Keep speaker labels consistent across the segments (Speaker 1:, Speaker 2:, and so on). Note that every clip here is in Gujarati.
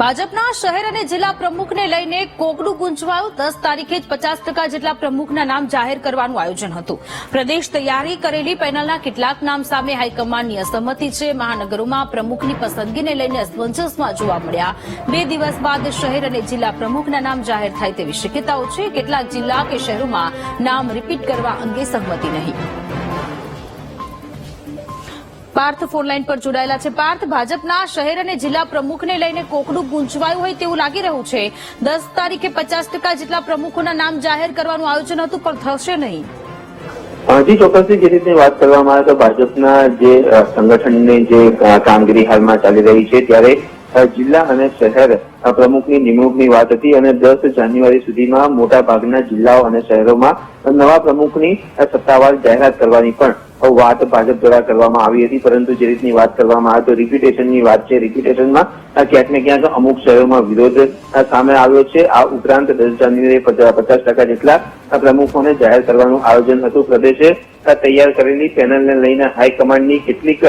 Speaker 1: ભાજપના શહેર અને જિલ્લા પ્રમુખને લઈને કોકડું ગુંચવાયું. દસ તારીખે જ પચાસ ટકા જેટલા પ્રમુખના નામ જાહેર કરવાનું આયોજન હતું. પ્રદેશ તૈયારી કરેલી પેનલના કેટલાક નામ સામે હાઈકમાન્ડની અસંમતિ છે. મહાનગરોમાં પ્રમુખની પસંદગીને લઈને અસમંજસમાં જોવા મળ્યા. બે દિવસ બાદ શહેર અને જિલ્લા પ્રમુખના નામ જાહેર થાય તેવી શક્યતાઓ છે. કેટલાક જિલ્લા કે શહેરોમાં નામ રિપીટ કરવા અંગે સહમતિ નહીં. પાર્થ ફોનલાઈન પર જોડાયેલા છે. પાર્થ, ભાજપના શહેર અને જિલ્લા પ્રમુખને લઈને કોકડું ગુંચવાયું હોય તેવું લાગી રહ્યું છે. દસ તારીખે પચાસ જેટલા પ્રમુખોના નામ જાહેર કરવાનું આયોજન હતું, પણ થશે નહીં.
Speaker 2: હજી ચોક્કસથી જે રીતની વાત કરવામાં આવે તો ભાજપના જે સંગઠનની જે કામગીરી હાલમાં ચાલી રહી છે, ત્યારે જિલ્લા અને શહેર પ્રમુખની નિમણૂકની વાત હતી અને દસ જાન્યુઆરી સુધીમાં મોટા ભાગના જિલ્લાઓ અને શહેરોમાં નવા પ્રમુખની સત્તાવાર જાહેરાત કરવાની પણ વાત ભાજપ દ્વારા કરવામાં આવી હતી, પરંતુ જે રીતની વાત કરવામાં આવે તો રિપ્યુટેશનની વાત છે. રિપ્યુટેશનમાં ક્યાંક ને ક્યાંક અમુક શહેરોમાં વિરોધ સામે આવ્યો છે. આ ઉપરાંત દસ જાન્યુઆરી પચાસ ટકા જેટલા પ્રમુખોને જાહેર કરવાનું આયોજન હતું. પ્રદેશે તૈયાર કરેલી પેનલને લઈને હાઈકમાન્ડની કેટલીક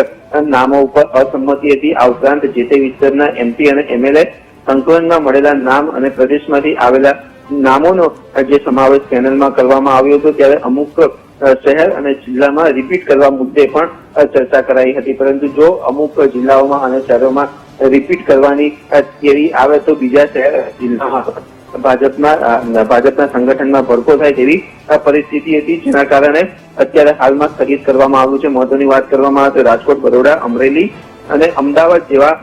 Speaker 2: નામો ઉપર અસંમતિ હતી. આ ઉપરાંત જે તે વિસ્તારના એમપી અને એમએલએ સંકલનમાં મળેલા નામ અને પ્રદેશમાંથી આવેલા નામોનો જે સમાવેશ પેનલમાં કરવામાં આવ્યો હતો, ત્યારે અમુક શહેર અને જિલ્લામાં રિપીટ કરવા મુદ્દે પણ ચર્ચા કરાઈ હતી. પરંતુ જો અમુક જિલ્લાઓમાં અને શહેરોમાં રિપીટ કરવાની થિયરી આવે તો બીજા શહેર જિલ્લામાં ભાજપમાં ભાજપના સંગઠનમાં ભડકો થાય તેવી પરિસ્થિતિ હતી. જેના કારણે અત્યારે હાલમાં સ્થગિત કરવામાં આવ્યું છે. મહત્વની વાત કરવામાં આવે તો રાજકોટ, બરોડા, અમરેલી અને અમદાવાદ જેવા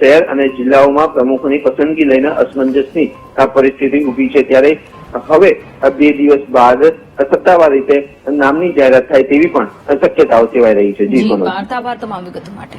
Speaker 2: શહેર અને જિલ્લાઓમાં પ્રમુખોની પસંદગી લઈને અસમંજસની પરિસ્થિતિ ઊભી છે. ત્યારે હવે આ બે દિવસ બાદ સત્તાવાર રીતે નામની જાહેરાત થાય તેવી પણ શક્યતાઓ સેવાઈ રહી છે. જી
Speaker 1: આભાર તમામ વિગતો માટે.